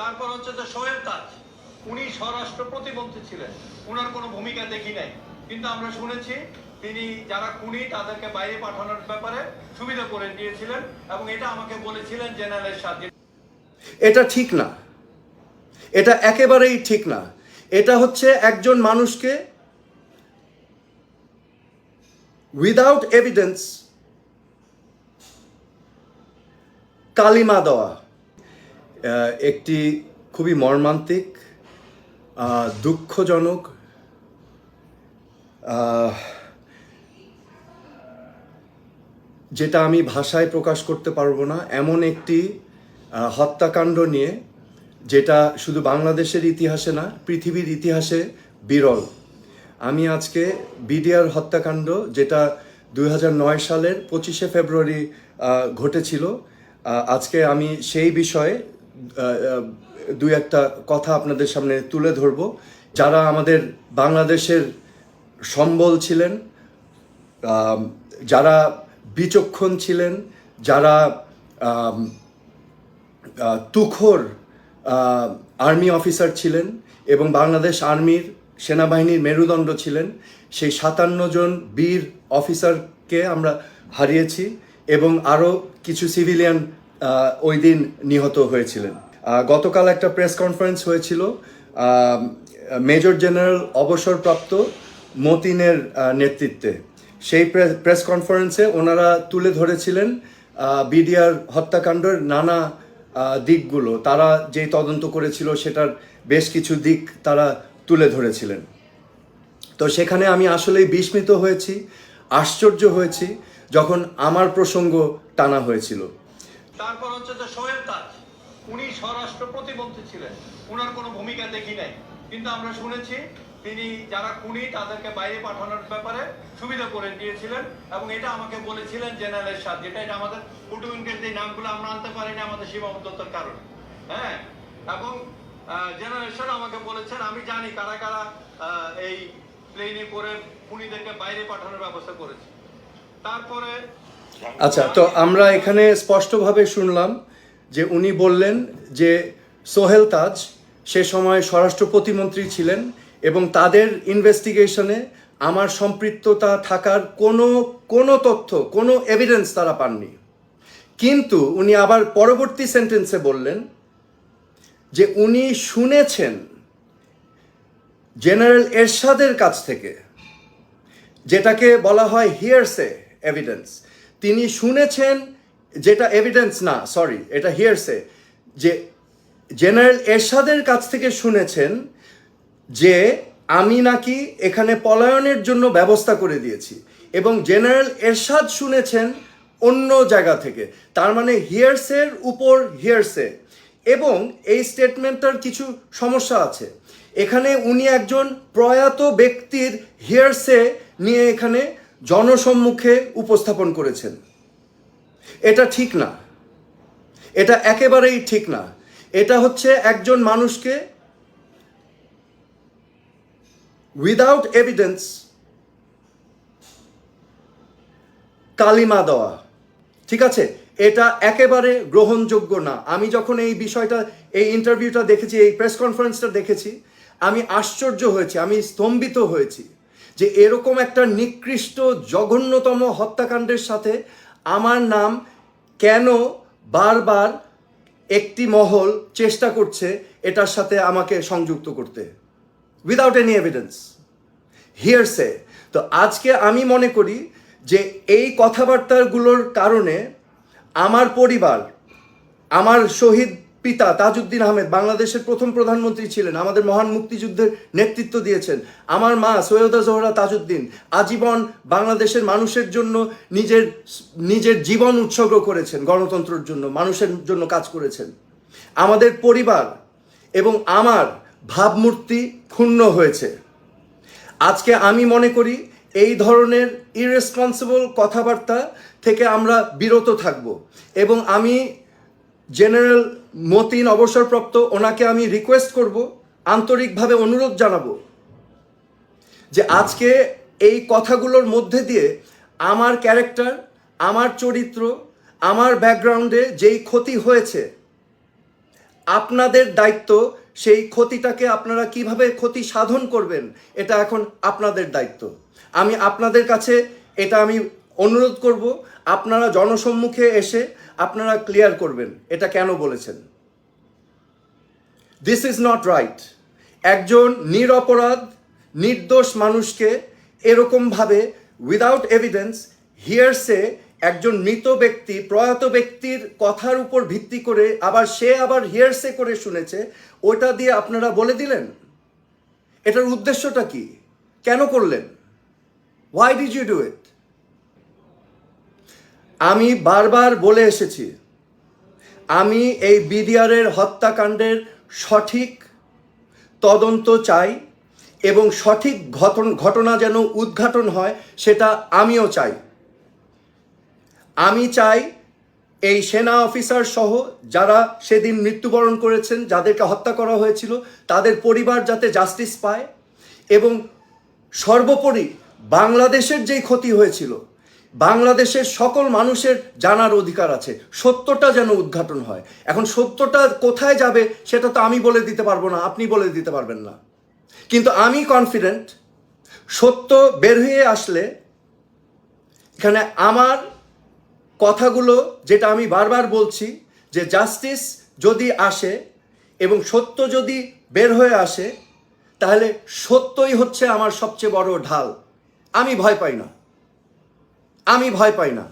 তারপর হচ্ছে যে সোহেল তাজ, উনি স্বরাষ্ট্র প্রতিমন্ত্রী ছিলেন। ওনার কোনো ভূমিকা দেখি নাই। কিন্তু আমরা শুনেছি তিনি যারা খুনি, তাদেরকে বাইরে পাঠানোর ব্যাপারে সুবিধা করে দিয়েছিলেন এবং এটা আমাকে বলেছিলেন জেনারেল সাথে। এটা ঠিক না। এটা একেবারেই ঠিক না। এটা হচ্ছে একজন মানুষকে উইদাউট এভিডেন্স কালিমা দেওয়া। একটি খুবই মর্মান্তিক দুঃখজনক যেটা আমি ভাষায় প্রকাশ করতে পারব না, এমন একটি হত্যাকাণ্ড নিয়ে, যেটা শুধু বাংলাদেশের ইতিহাসে না, পৃথিবীর ইতিহাসে বিরল। আমি আজকে বিডিআর হত্যাকাণ্ড, যেটা দুই সালের পঁচিশে ফেব্রুয়ারি ঘটেছিল আজকে আমি সেই বিষয়ে দুই একটা কথা আপনাদের সামনে তুলে ধরব। যারা আমাদের বাংলাদেশের সম্বল ছিলেন যারা বিচক্ষণ ছিলেন, যারা তুখোর আর্মি অফিসার ছিলেন এবং বাংলাদেশ আর্মির সেনাবাহিনীর মেরুদণ্ড ছিলেন, সেই সাতান্ন জন বীর অফিসারকে আমরা হারিয়েছি এবং আরও কিছু সিভিলিয়ান ওই দিন নিহত হয়েছিলেন। গতকাল একটা প্রেস কনফারেন্স হয়েছিল মেজর জেনারেল অবসরপ্রাপ্ত মতিনের নেতৃত্বে। সেই প্রেস কনফারেন্সে ওনারা তুলে ধরেছিলেন বিডিআর হত্যাকাণ্ডের নানা দিকগুলো। তারা যেই তদন্ত করেছিল সেটার বেশ কিছু দিক তারা তুলে ধরেছিলেন। তো সেখানে আমি আসলেই বিস্মিত হয়েছি, আশ্চর্য হয়েছি যখন আমার প্রসঙ্গ টানা হয়েছিল। তারপর হচ্ছে যে সোহেল তাজ, উনি স্বরাষ্ট্র প্রতিমন্ত্রী ছিলেন। ওনার কোনো ভূমিকা দেখি নাই। কিন্তু আমরা শুনেছি তিনি যারা খুনি, তাদেরকে বাইরে পাঠানোর ব্যাপারে সুবিধা করে দিয়েছিলেন এবং এটা আমাকে বলেছিলেন জেনারেল সাথ। যেটা এটা আমাদের কুটুমিনকে যে নামগুলো আমরা আনতে পারিনি আমাদের সীমাবদ্ধতার কারণে। হ্যাঁ? এবং জেনারেল সাহেব আমাকে বলেছেন, আমি জানি কারা কারা এই প্লেনে করে খুনিদেরকে বাইরে পাঠানোর ব্যবস্থা করেছে। তারপরে আচ্ছা তো আমরা এখানে স্পষ্টভাবে শুনলাম যে উনি বললেন যে সোহেল তাজ সে সময় স্বরাষ্ট্র প্রতিমন্ত্রী ছিলেন এবং তাদের ইনভেস্টিগেশনে আমার সম্পৃক্ততা থাকার কোনো কোনো তথ্য, কোনো এভিডেন্স তারা পাননি। কিন্তু উনি আবার পরবর্তী সেন্টেন্সে বললেন যে উনি শুনেছেন জেনারেল এরশাদের কাছ থেকে, যেটাকে বলা হয় হিয়ারসে এভিডেন্স তিনি শুনেছেন যেটা এভিডেন্স না সরি এটা হিয়ারসে যে জেনারেল এরশাদের কাছ থেকে শুনেছেন যে আমি নাকি এখানে পলায়নের জন্য ব্যবস্থা করে দিয়েছি এবং জেনারেল এরশাদ শুনেছেন অন্য জায়গা থেকে, তার মানে হিয়ারসের উপর হিয়ারসে এবং এই স্টেটমেন্টটার কিছু সমস্যা আছে। এখানে উনি একজন প্রয়াত ব্যক্তির হিয়ারসে নিয়ে এখানে জনসম্মুখে উপস্থাপন করেছেন। এটা ঠিক না। এটা একেবারেই ঠিক না। এটা হচ্ছে একজন মানুষকে উইদাউট এভিডেন্স কালিমা দেওয়া। ঠিক আছে? এটা একেবারে গ্রহণযোগ্য না। আমি যখন এই বিষয়টা, এই ইন্টারভিউটা দেখেছি, এই প্রেস কনফারেন্সটা দেখেছি, আমি আশ্চর্য হয়েছি, আমি স্তম্ভিত হয়েছি। যে এরকম একটা নিকৃষ্ট, জঘন্যতম হত্যাকাণ্ডের সাথে আমার নাম কেন বারবার একটি মহল চেষ্টা করছে এটার সাথে আমাকে সংযুক্ত করতে? উইদাউট এনি এভিডেন্স হিয়ারসে তো আজকে আমি মনে করি যে এই কথাবার্তাগুলোর কারণে আমার পরিবার, আমার শহীদ পিতা তাজউদ্দিন আহমেদ বাংলাদেশের প্রথম প্রধানমন্ত্রী ছিলেন, আমাদের মহান মুক্তিযুদ্ধের নেতৃত্ব দিয়েছেন। আমার মা সৈয়দা জোহরা তাজউদ্দিন আজীবন বাংলাদেশের মানুষের জন্য নিজের নিজের জীবন উৎসর্গ করেছেন, গণতন্ত্রের জন্য, মানুষের জন্য কাজ করেছেন। আমাদের পরিবার এবং আমার ভাবমূর্তি ক্ষুণ্ণ হয়েছে। আজকে আমি মনে করি এই ধরনের ইরেসপন্সিবল কথাবার্তা থেকে আমরা বিরত থাকব এবং আমি জেনারেল মতিন অবসরপ্রাপ্ত, ওনাকে আমি রিকোয়েস্ট করব, আন্তরিকভাবে অনুরোধ জানাব যে আজকে এই কথাগুলোর মধ্যে দিয়ে আমার ক্যারেক্টার আমার চরিত্র, আমার ব্যাকগ্রাউন্ডে যেই ক্ষতি হয়েছে, আপনাদের দায়িত্ব, সেই ক্ষতিটাকে আপনারা কীভাবে ক্ষতি সাধন করবেন, এটা এখন আপনাদের দায়িত্ব। আমি আপনাদের কাছে এটা আমি অনুরোধ করব, আপনারা জনসম্মুখে এসে আপনারা ক্লিয়ার করবেন, এটা কেন বলেছেন? দিস ইজ নট রাইট একজন নিরপরাধ, নির্দোষ মানুষকে এরকমভাবে উইদাউট এভিডেন্স হিয়ারসে একজন মৃত ব্যক্তি, প্রয়াত ব্যক্তির কথার উপর ভিত্তি করে আবার সে আবার হিয়ারসে করে শুনেছে, ওটা দিয়ে আপনারা বলে দিলেন? এটার উদ্দেশ্যটা কি? কেন করলেন? Why did you do it আমি বারবার বলে এসেছি, আমি এই বিডিআরের হত্যাকাণ্ডের সঠিক তদন্ত চাই এবং সঠিক ঘটন, ঘটনা যেন উদ্ঘাটন হয় সেটা আমিও চাই। আমি চাই এই সেনা অফিসার সহ যারা সেদিন মৃত্যুবরণ করেছেন, যাদেরকে হত্যা করা হয়েছিল, তাদের পরিবার যাতে জাস্টিস পায় এবং সর্বোপরি বাংলাদেশের যেই ক্ষতি হয়েছিল বাংলাদেশের সকল মানুষের জানার অধিকার আছে। সত্যটা যেন উদ্ঘাটন হয়। এখন সত্যটা কোথায় যাবে সেটা তো আমি বলে দিতে পারব না, আপনি বলে দিতে পারবেন না। কিন্তু আমি কনফিডেন্ট সত্য বের হয়ে আসলে এখানে আমার কথাগুলো যেটা আমি বারবার বলছি যে জাস্টিস যদি আসে এবং সত্য যদি বের হয়ে আসে, তাহলে সত্যই হচ্ছে আমার সবচেয়ে বড় ঢাল। আমি ভয় পাই না। আমি ভয় পাই না।